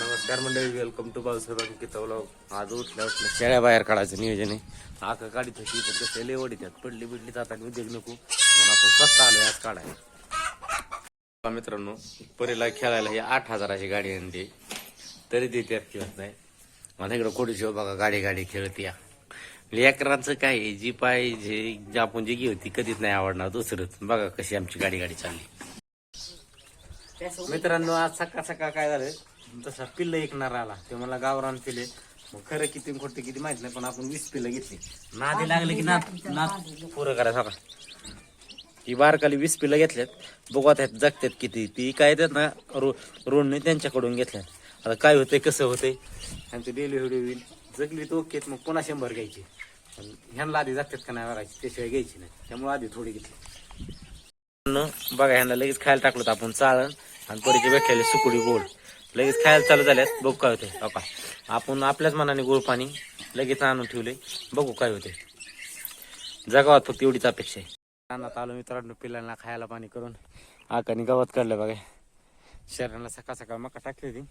नमस्कार मंडळी welcome to Babasaheb Ankit vlog आज उठल्या उठल्या शेळ्या बाहेर काढायचं नियोजन आहे. आका काढीत होती पण कसं लय त्यात पडली बिडली जाताना उद्योग नको. म्हणून आपण स्वतः आलोय आज काढायला. मित्रांनो परीला खेळायला ही आठ हजाराची गाडी आणली. तरी ते त्यात खेळत नाही. मला इकडं कोणी शिव बघा गाडी गाडी खेळत या लेकरांचं काय आहे, जी पाहिजे जी आपण जी होती कधीच नाही आवडणार दुसरंच. बघा कशी आमची गाडी गाडी चालली. मित्रांनो आज सकाळ सकाळ काय झालं? तसा पिल्ल ऐकणार आला. ते मला गावरान पिले. मग खरं किती खोटे किती माहीत नाही पण आपण वीस पिल्लं घेतली. नादी लागले की नाद नाद पुरं करायचं सकाळ ही बारकाली वीस पिल्लं घेतल्यात बघत आहेत जगतात किती. ती काय येतात ना रो रोडने त्यांच्याकडून घेतल्यात. आता काय होतंय कसं होतंय त्यांची डेली व्हिडिओ होईल जगली तर ओके मग पुन्हा शंभर घ्यायची. पण ह्यांना आधी जगतात का नाही करायची त्याशिवाय घ्यायची नाही. त्यामुळे आधी थोडी घेतली. बघा ह्यांना लगेच खायला टाकलं आपण चाळण. आणि परीचे भेटलेले सुकुडी गोड. लगेच खायला चालू झाल्यास बघू काय होते बापा हो आपण आपल्याच मनाने गोड पाणी लगेच आणून ठेवले. बघू काय होते जगावात फक्त एवढीच अपेक्षा आहे. रानात आलो मित्रांनो पिल्लांना खायला पाणी करून. आकाने गवत काढलं बघा. शरीराला सकाळ सकाळ मका टाकली होती.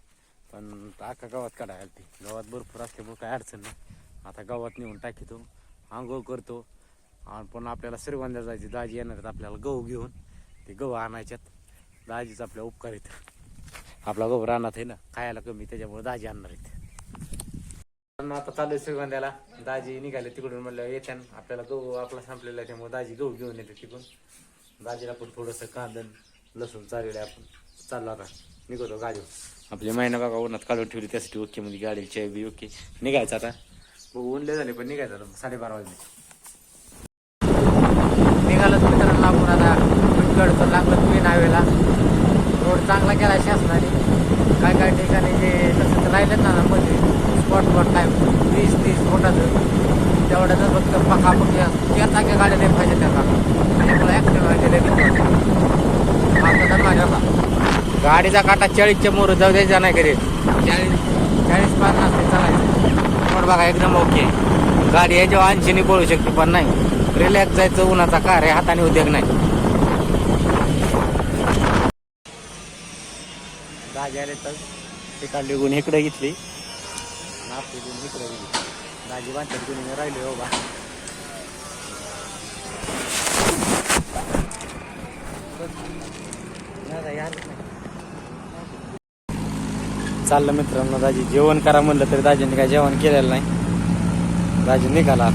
पण आका गवत काढायला ती गवत भरपूर असल्यामुळे काय अडचण नाही. आता गवत नेऊन टाकीतो आंघोळ करतो. आणि पण आपल्याला श्रीगोंद्याला जायची दाजी येणार आहेत आपल्याला गहू घेऊन. ते गहू आणायच्यात. दाजीच आपल्या उपकार येतं आपला गोबर रानात आहे ना खायला कमी त्याच्यामुळे दाजी आणणार आहेत. आता चालू आहे श्रीगोंद्याला. दाजी निघाले तिकडून म्हणलं येत्या आपल्याला गहू आपला संपलेला आहे त्यामुळे दाजी गहू घेऊन येते तिकडून. दाजीला पण थोडंसं कांदन लसूण चाललेलं आहे आपण चाललो आता. निघतो गाडीवर. आपली महिना बघा उन्हात काढून ठेवली त्यासाठी ओके म्हणजे गाडीची बी ओके. निघायचं आता. बघू ऊनले झाले पण निघायचं आता साडेबारा वाजले. निघालं मित्रांनो आपण आता. विटगड लागलं तुम्ही नावेला. रोड चांगला केला शासनाने. काय काय ठिकाणी जे तसं तर राहिलं ना मध्ये स्पॉट स्पॉट काय वीस तीस फुटाचं तेवढ्याच फक्त पका पक्की त्या चाक्या गाड्या नाही पाहिजे त्या आणि त्यामुळे ॲक्सिडेंट व्हायचे माझ्या गाडीचा काटा चाळीसच्या मोर जाऊ द्यायचा नाही घरी चाळीस चाळीस पन्नास ते चालायचं पण बघा एकदम ओके. गाडी याच्यावर ऐंशीने पळू शकते पण नाही. रिलॅक्स जायचं उन्हाचा कार आहे हाताने उद्योग नाही. दाजी तर ते काढली गुण इकडे घेतली. आणि आपली गुण इकडे गेली. दाजी बांधतात गुन्हे राहिले हो बा चाललं मित्रांनो दाजी जेवण करा म्हणलं तरी दाजीने काय जेवण केलेलं नाही. दाजी निघाला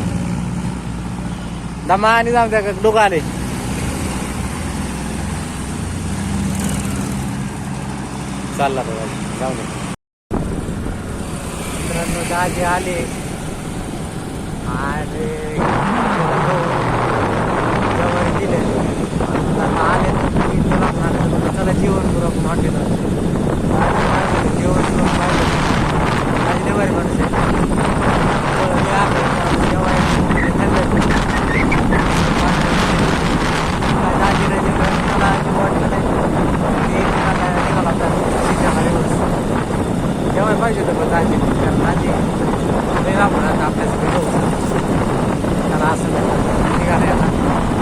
दमा आणि जाऊ द्या डोकं आले. चालला बघा जाऊ दे. मित्रांनो दाजे आले. आणि जवळ दिले आले. तर चला जीवन करू आपण हॉटेलला जेवण करून पाहिलं दाजी लय भारी माणूस आहे जवळ लय आले, जेवायला, थंड. काय दाजी नाही जेवण, मला जेवण वाटलं नाही. मी निघाला निघाला होता, शेतामध्ये बस. जेवायला पाहिजे होतं पण दाजी कारण दाजी लय राबून आता आपल्यासाठी गहू. त्याला असं निघाले आता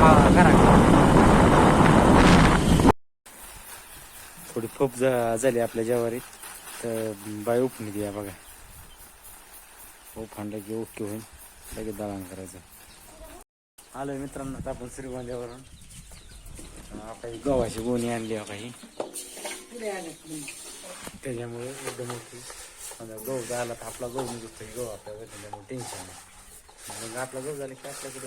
हा, घरात थोडी खूप झाली आपल्या जेवारीत तर बाय उपणी द्या बघा. उफांडलं की ओके होईल लगेच दळण करायचं. आलोय मित्रांनो आता आपण श्रीगोंद्यावरून. काही गव्हाची गोणी आणली आहे काही त्याच्यामुळे एकदम गहू झाला तर आपला गहू निघतो गहू आपल्याला त्याच्यामुळे टेन्शन नाही. मग आपला गहू झाला की आपल्याकडे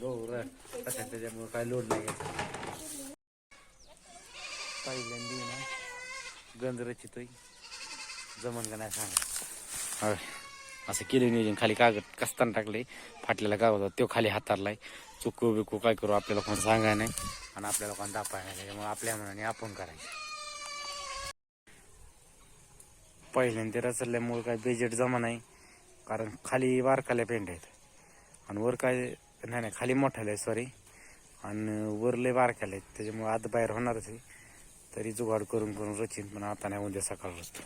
गहू गहू त्याच्यामुळे काय लोड नाही घ्यायचा. पहिल्यांदी ना गंज रचितोय जमन का नाही सांगा. होय असं केलं नियोजन. खाली कागद कसताना टाकले फाटलेला कागद होता तो खाली हातारलाय. चुकू बिकू काय करू आपल्याला कोण सांगाय नाही. आणि आपल्याला कोण दापाय नाही. त्याच्यामुळे आपल्या मनाने आपण करायचं. पहिल्यांदा रचल्यामुळे काय बेजेट जमा नाही. कारण खाली बारकाल्या पेंट आहेत. आणि वर काय नाही नाही खाली मोठाले आहे सॉरी आणि वर लय बारकाले आहेत. त्याच्यामुळे आत बाहेर होणारच आहे. तरी जुगाड करून करून रचीन पण आता नाही उद्या सकाळ रचतो.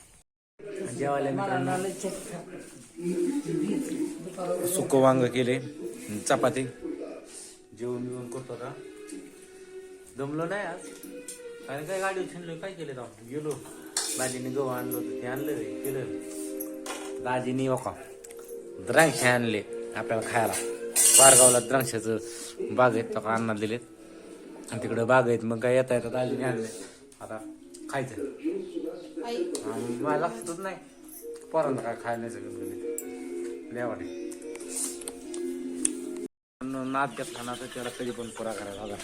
जेवायला मित्रांनो. सुक वांग केले चपाती. जेवण बिवून करतो का दमलो नाही आज. काय काय गाडी उचललो काय केले गेलो. दाजीने गहू आणलं होतं ते आणलं रे केलं. दाजीने वका द्राक्षे आणले आपल्याला खायला. पारगावला द्राक्षाचं बाग आहेत तो अण्णा दिलेत. आणि तिकडे बाग आहेत मग काय येता येतात दाजीने आणले. आता खायचं. आणि मला लक्षातच नाही. पोरांना काय खायला नाही सगळं गेले देवाने नाद घेतला ना तर त्याला कधी पण पुरा करायला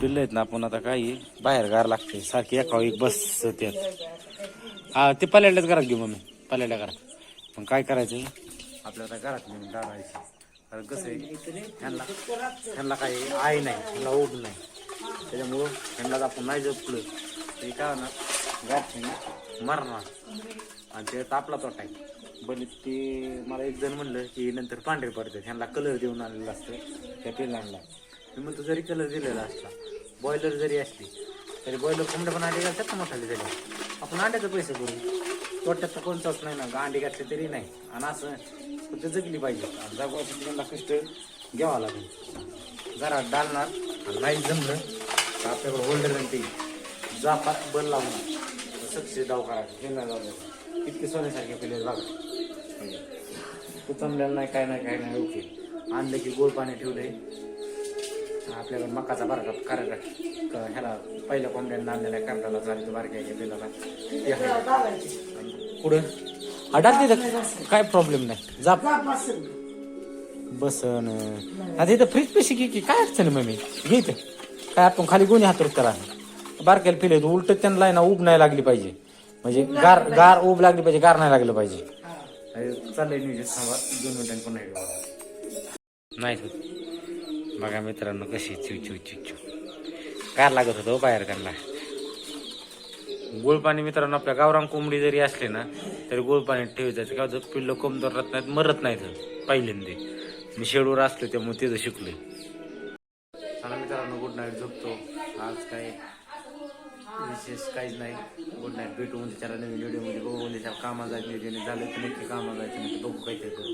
पिल्ल आहेत ना आपण आता काही बाहेर गार लागते. सारखी एका एक बस त्यात हा ते पल्याड्याच घरात घेऊ मम्मी. पल्याड्या घरात. पण काय करायचं? आपल्याला घरात नेऊन डाळायचं कारण कसं आहे त्यांना त्यांना काही आई नाही त्यांना ओढ नाही. त्याच्यामुळं त्यांना आपण नाही जपलं ते काय होणार? गाठ मरणार. आणि ते तापला तोटा आहे. बरीच ते मला एक जण म्हणलं की नंतर पांढरे पडते ह्यांना कलर देऊन आणलेलं असतं. त्या पिल्लांना. मी म्हणतो जरी कलर दिलेला असला बॉयलर जरी असली तरी बॉयलर कोंबड्या पण अंडे घालतात ना मोठाले झाले आपण अंड्याचे पैसे करू तोट्यात तर कोणताच नाही ना. अंडे घातले तरी नाही. आणि असं फक्त जगली पाहिजे? जगवायचं त्यांना कष्ट घ्यावं लागेल. जरा डालणार आणि नाही जमलं तर आपल्याकडे होल्डर ते जापात बल लावणार सक्सेस डाव करायचं नाही लावलं इतके सोन्यासारखे प्लेयर बघा. तू जमलेलं नाही काय नाही काय नाही ओके. आणलं की गोड पाणी ठेवलंय. आपल्याकडे मकाचा बारका कारण ह्याला पहिल्या कोंबड्यांना आणलेला करताला चालतो बारक्या आहे. पुढं? अडाल तिथं काय प्रॉब्लेम नाही. जा. बसन. आता इथं फ्रीज पैसे घे की काय अडचण आहे मम्मी? घे इथं. काय आपण खाली गुन्हे हातरूत करा. बारक्याला पिले उलट त्यांना आहे ना उब नाही लागली पाहिजे. म्हणजे गार गार उब लागली पाहिजे गार नाही लागलं पाहिजे. अरे चाललंय न्यूज थांबा दोन मिनिटांनी येऊ नाही होत. बघा मित्रांनो कशी चिव चिव चिव चिव. गार लागत होतं हो बाहेर त्यांना. गुळ पाणी मित्रांनो आपल्या गावरान कोंबडी जरी असली ना तरी गोळ पाण्यात ठेवायचं. का जर पिल्लं कोंबदर राहत नाहीत मरत नाहीत पहिल्यांदे. मी शेडवर असलो त्यामुळे तिथं शिकले चला मित्रांनो गुड नाईट झोपतो. आज काय विशेष काहीच नाही. गुड नाईट भेटू म्हणजे त्याला नवीन व्हिडिओमध्ये बघू म्हणजे कामा जायचं नियोजन झालं तर नक्की कामा जायचं नाही तर बघू काहीतरी करू.